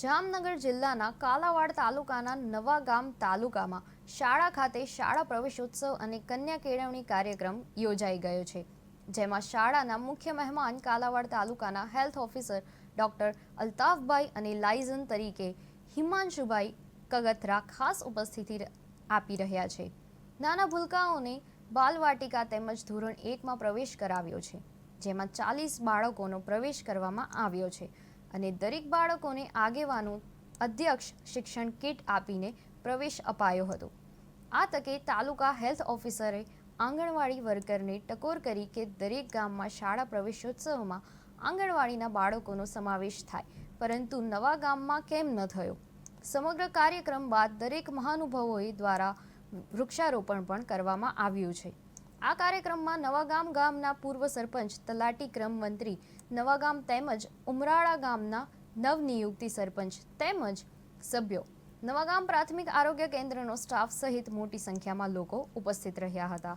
જામનગર જિલ્લાના કાલાવાડ તાલુકાના નવાગામ તાલુકામાં શાળા ખાતે શાળા પ્રવેશોત્સવ અને કન્યા કેળવણી કાર્યક્રમ યોજાઈ ગયો છે, જેમાં શાળાના મુખ્ય મહેમાન કાલાવાડ તાલુકાના હેલ્થ ઓફિસર ડોક્ટર અલ્તાફભાઈ અને લાઇઝન તરીકે હિમાંશુભાઈ કગથરા ખાસ ઉપસ્થિતિ આપી રહ્યા છે. નાના ભૂલકાઓને બાલવાટિકા તેમજ ધોરણ એકમાં પ્રવેશ કરાવ્યો છે, જેમાં ચાલીસ બાળકોનો પ્રવેશ કરવામાં આવ્યો છે. અને દરેક બાળકોને આગેવાનો અધ્યક્ષ શિક્ષણ કીટ આપીને પ્રવેશ અપાયો હતો. આ તકે તાલુકા હેલ્થ ઓફિસરે આંગણવાડી વર્કરને ટકોર કરી કે દરેક ગામમાં શાળા પ્રવેશોત્સવમાં આંગણવાડીના બાળકોનો સમાવેશ થાય, પરંતુ નવા ગામમાં કેમ ન થયો? સમગ્ર કાર્યક્રમ બાદ દરેક મહાનુભાવોએ દ્વારા વૃક્ષારોપણ પણ કરવામાં આવ્યું છે. આ કાર્યક્રમમાં નવાગામ ગામના પૂર્વ સરપંચ, તલાટી ક્રમ મંત્રી, નવાગામ તેમજ ઉમરાળા ગામના નવનિયુક્તિ સરપંચ તેમજ સભ્યો. નવાગામ પ્રાથમિક આરોગ્ય કેન્દ્રનો સ્ટાફ સહિત મોટી સંખ્યામાં લોકો ઉપસ્થિત રહ્યા હતા.